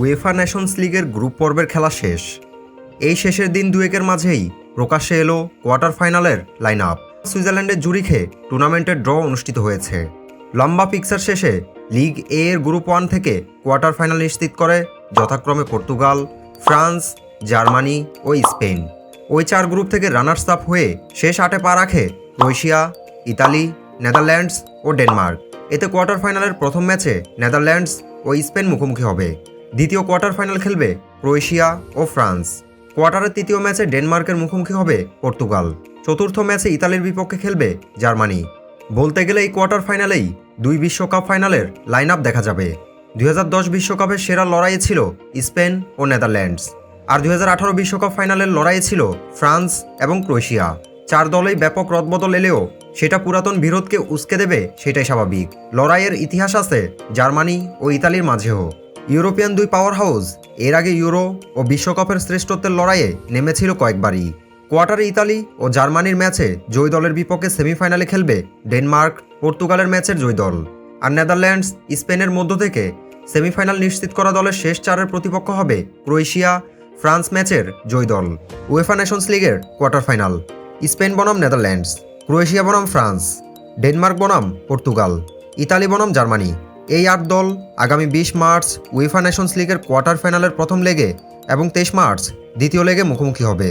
UEFA Nations লিগের group পর্বের খেলা শেষ। এই শেষের দিন দুয়েকের মাঝেই প্রকাশ্যে এলো কোয়ার্টার ফাইনালের লাইন আপ সুইজারল্যান্ডের জুরিখে টুর্নামেন্টের ড্র অনুষ্ঠিত হয়েছে। লম্বা পিকচার শেষে লিগ এ এর গ্রুপ ওয়ান থেকে কোয়ার্টার ফাইনাল নিশ্চিত করে যথাক্রমে পর্তুগাল, ফ্রান্স, জার্মানি ও স্পেন। ওই চার গ্রুপ থেকে রানার্স আপ হয়ে শেষ আটে পা রাখে ক্রোয়েশিয়া, ইতালি, নেদারল্যান্ডস ও ডেনমার্ক। এতে কোয়ার্টার ফাইনালের প্রথম ম্যাচে নেদারল্যান্ডস ও স্পেন মুখোমুখি হবে। দ্বিতীয় কোয়ার্টার ফাইনাল খেলবে ক্রোয়েশিয়া ও ফ্রান্স। কোয়ার্টারের তৃতীয় ম্যাচে ডেনমার্কের মুখোমুখি হবে পর্তুগাল। চতুর্থ ম্যাচে ইতালির বিপক্ষে খেলবে জার্মানি। বলতে গেলে এই কোয়ার্টার ফাইনালেই দুই বিশ্বকাপ ফাইনালের লাইন আপ দেখা যাবে। দুই বিশ্বকাপের সেরা লড়াইয়ে ছিল স্পেন ও নেদারল্যান্ডস। আর দুই বিশ্বকাপ ফাইনালের লড়াইয়ে ছিল ফ্রান্স এবং ক্রোয়েশিয়া। চার দলেই ব্যাপক রদবদল এলেও সেটা পুরাতন বিরোধকে উস্কে দেবে সেটাই স্বাভাবিক। লড়াইয়ের ইতিহাস আছে জার্মানি ও ইতালির মাঝেও। ইউরোপিয়ান দুই পাওয়ার হাউস এর আগে ইউরো ও বিশ্বকাপের শ্রেষ্ঠত্বের লড়াইয়ে নেমেছিল কয়েকবারই। কোয়ার্টারে ইতালি ও জার্মানির ম্যাচে জয়ী দলের বিপক্ষে সেমিফাইনালে খেলবে ডেনমার্ক, পর্তুগালের ম্যাচের জয়ী দল। আর নেদারল্যান্ডস, স্পেনের মধ্য থেকে সেমিফাইনাল নিশ্চিত করা দলের শেষ চারের প্রতিপক্ষ হবে ক্রোয়েশিয়া, ফ্রান্স ম্যাচের জয়ী দল। উয়েফা নেশনস লিগের কোয়ার্টার ফাইনাল। স্পেন বনাম নেদারল্যান্ডস, ক্রোয়েশিয়া বনাম ফ্রান্স, ডেনমার্ক বনাম পর্তুগাল, ইতালি বনাম জার্মানি। এই আট দল আগামী বিশ মার্চ উয়েফা নেশনস লিগের কোয়ার্টার ফাইনালের প্রথম লেগে এবং তেইশ মার্চ দ্বিতীয় লেগে মুখোমুখি হবে।